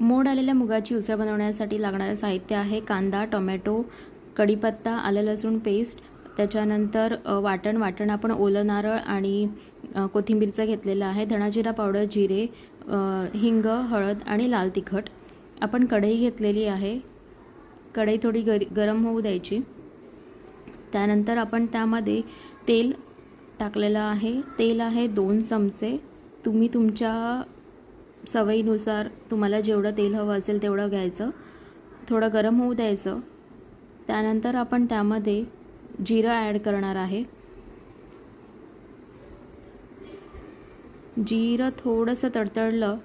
मोड आलेल्या मुगाची उसळ बनवण्यासाठी लागणारं साहित्य आहे कांदा टोमॅटो कढीपत्ता आलं लसूण पेस्ट. त्याच्यानंतर वाटण. वाटण आपण ओलं नारळ आणि कोथिंबीरचं घेतलेलं आहे. धणाजिरा पावडर जिरे हिंग हळद आणि लाल तिखट. आपण कढई घेतलेली आहे. कढई थोडी गरी गरम होऊ द्यायची. त्यानंतर आपण त्यामध्ये तेल टाकलेलं आहे. तेल आहे दोन चमचे. तुम्ही तुमच्या सवयीनुसार तुम्हाला जेवढं तेल हवं असेल तेवढं घ्यायचं. थोडं गरम होऊ द्यायचं. त्यानंतर आपण त्यामध्ये जिरं ॲड करणार आहे. जिरं थोडंसं तडतडलं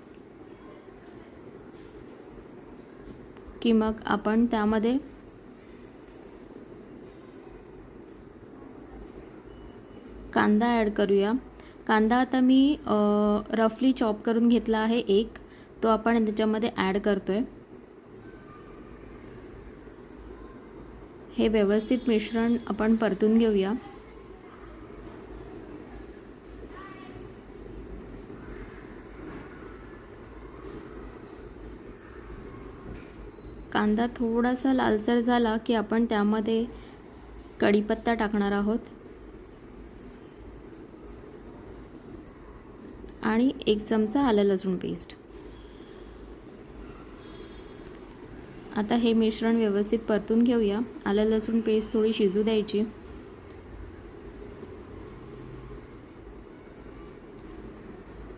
की मग आपण त्यामध्ये कांदा ॲड करूया. कांदा आता मी रफली चॉप करून घेतला आहे एक. तो आपण त्याच्यामध्ये ॲड करतो आहे हे व्यवस्थित मिश्रण आपण परतून घेऊया. कांदा थोडासा लालसर झाला की आपण त्यामध्ये कढीपत्ता टाकणार आहोत. आणि एक चमचा आलं लसूण पेस्ट आता हे मिश्रण व्यवस्थित परतून घेऊया. आलं लसूण पेस्ट थोडी शिजू द्यायची.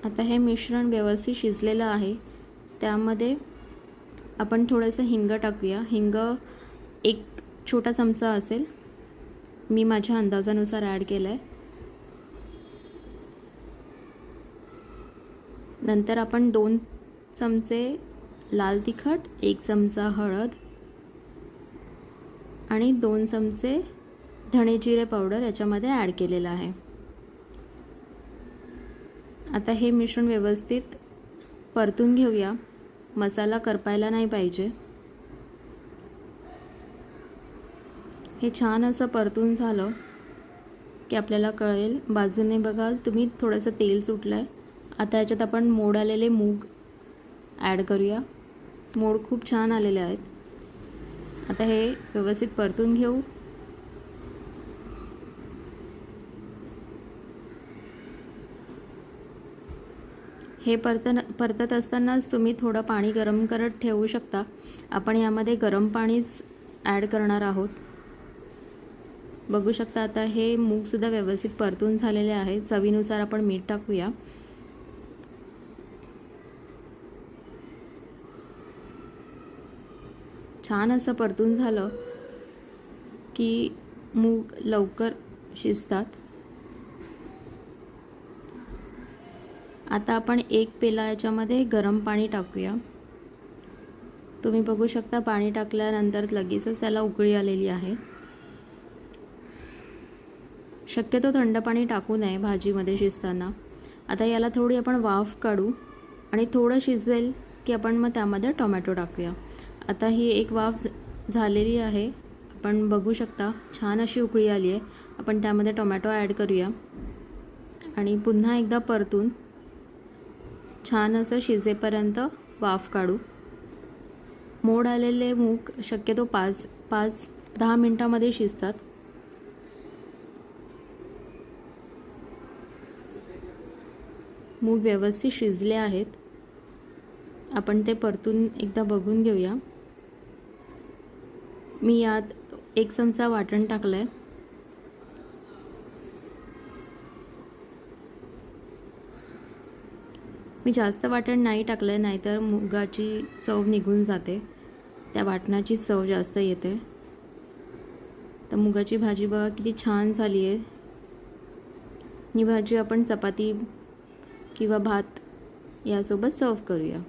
आता हे मिश्रण व्यवस्थित शिजलेलं आहे. त्यामध्ये आपण थोडंसं हिंग टाकूया. हिंग एक छोटा चमचा असेल. मी माझ्या अंदाजानुसार ॲड केलं आहे नंतर आपण दोन चमचे लाल तिखट एक चमचा हळद आणि दोन चमचे धणे जिरे पावडर याच्यामध्ये ॲड केलेलं आहे. आता हे मिश्रण व्यवस्थित परतून घेऊया. मसाला करपायला नाही पाहिजे. हे छान असं परतून झालं की आपल्याला कळेल. बाजूने बघाल तुम्ही थोडंसं तेल सुटलं आहे आता याच्यात आपण मोड आलेले मूग ॲड करूया. मोड खूप छान आलेले आहेत. आता हे व्यवस्थित परतून घेऊ. हे परतन परतत असतानाच तुम्ही थोडं पाणी गरम करत ठेवू शकता. आपण यामध्ये गरम पाणीच ॲड करणार आहोत. बघू शकता आता हे मूगसुद्धा व्यवस्थित परतून झालेले आहे. चवीनुसार आपण मीठ टाकूया. छान असं परतून झालं की मूग लवकर शिजतात. आता आपण एक पेला याच्यामध्ये गरम पाणी टाकूया. तुम्ही बघू शकता पाणी टाकल्यानंतर लगेचच त्याला उकळी आलेली आहे. शक्यतो थंड पाणी टाकू नये भाजीमध्ये शिजताना. आता याला थोडी आपण वाफ काढू आणि थोडं शिजेल की आपण मग त्यामध्ये टोमॅटो टाकूया. आता ही एक वाफ झालेली आहे. आपण बघू शकता छान अशी उकळी आली आहे. आपण त्यामध्ये टोमॅटो ॲड करूया. आणि पुन्हा एकदा परतून छान असं शिजेपर्यंत वाफ काढू. मोड आलेले मूग शक्यतो पाच पाच दहा मिनटामध्ये शिजतात. मूग व्यवस्थित शिजले आहेत. आपण ते परतून एकदा बघून घेऊया. मी यात एक चमचा वाटण टाकलं आहे मी जास्त वाटण नाही टाकलं आहे नाहीतर मुगाची चव निघून जाते. त्या वाटणाची चव जास्त येते. तर मुगाची भाजी बघा किती छान झाली आहे ही भाजी आपण चपाती किंवा भात यासोबत सर्व करूया.